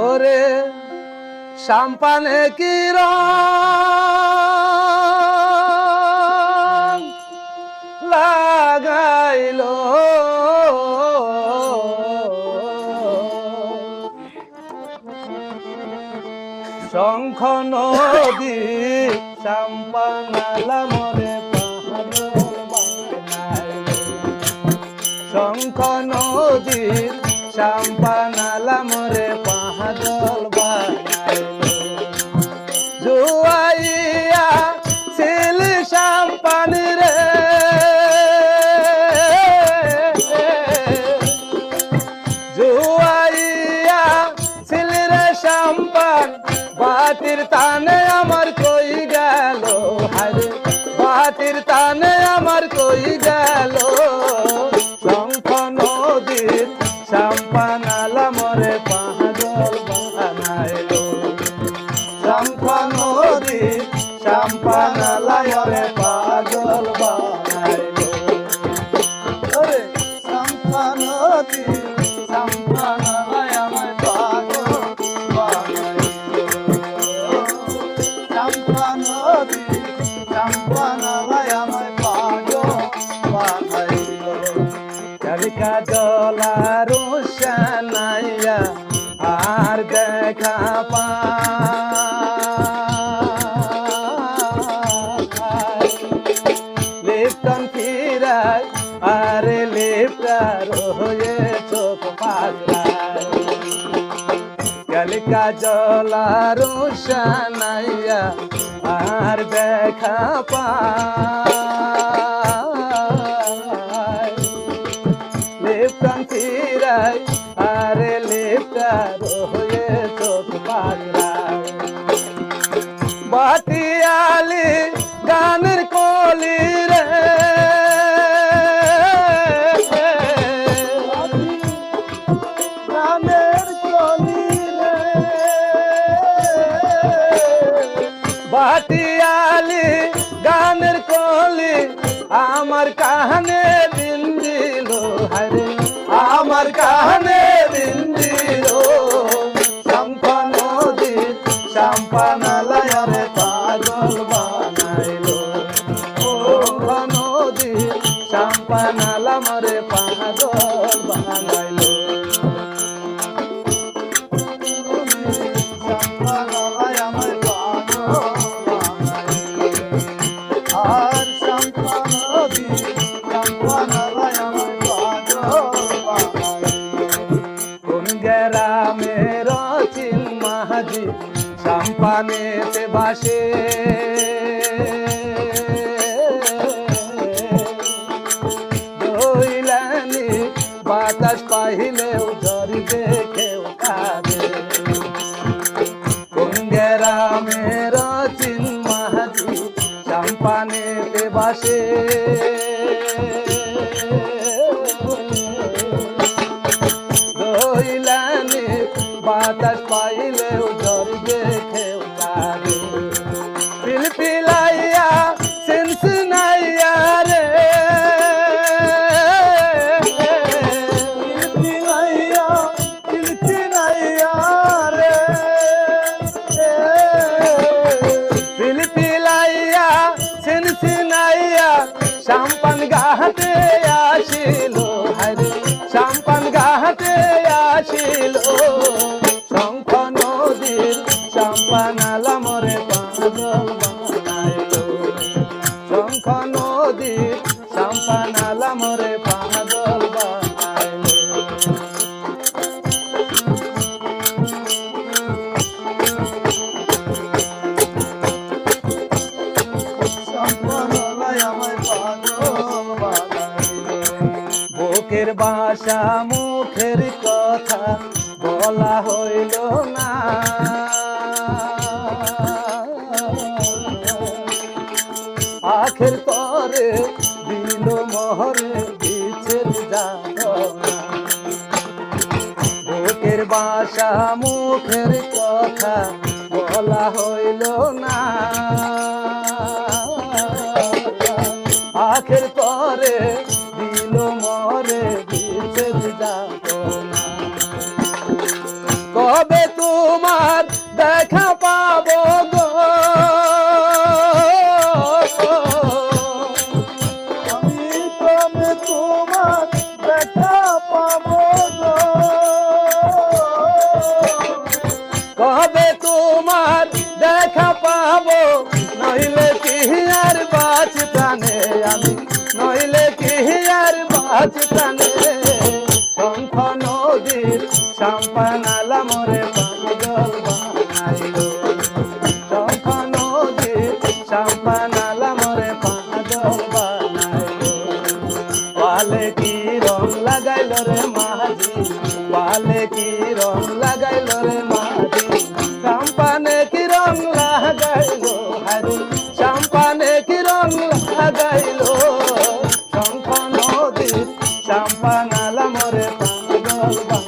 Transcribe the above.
ওরে সাম্পানে কি লাগাইলো? শঙ্খ নদী সাম্পানালা শঙ্খ নদীর সাম্পানালা মরে সাম্পান বাতির তানে আমার কই গেল? হারে বাতির তানে আমার কই গেল? শঙ্খ নদীর সাম্পানালা সানাইয়া আর দেখা পায় লিপ্টন ফিরায় আরে লিপ্টার হয়ে চোখ পাগলায় কালিকা জলার সানাইয়া আর দেখা পায় লিপ্টন ফিরাই আরে লিপ্টার হয়ে চোখ পাগলায় বাটিয়ালি গানের কলি আমার কাহানে দিন দিল হারে আমার কাহানে দিন দিল। গ্রামের চিন মাহাজি সাম্পানেতে বাসে। দইলানি বাতাস পাইলেও নদীর সাম্পানালা মরে পাগল বানাইল। শঙ্খ নদীর সাম্পানালা মরে পাগল বুকের বাসা মুখের কথা বলা হইল না। আখের তরে দিল মহরে যাতনা বুকের বাসা, মুখের কথা বলা হইল না। আখের পরে দিল মরে বিছের কবে তোমার দেখা পাবো আমি নইলে কি আর বাঁচ প্রাণে শঙ্খ নদীর সাম্পানালা মরে পাগল বানাইলো। শঙ্খ নদীর সাম্পানালা মরে পাগল বানাইলো। পালে কি রং লাগাইল রে মাঝি? পালে কি পাগল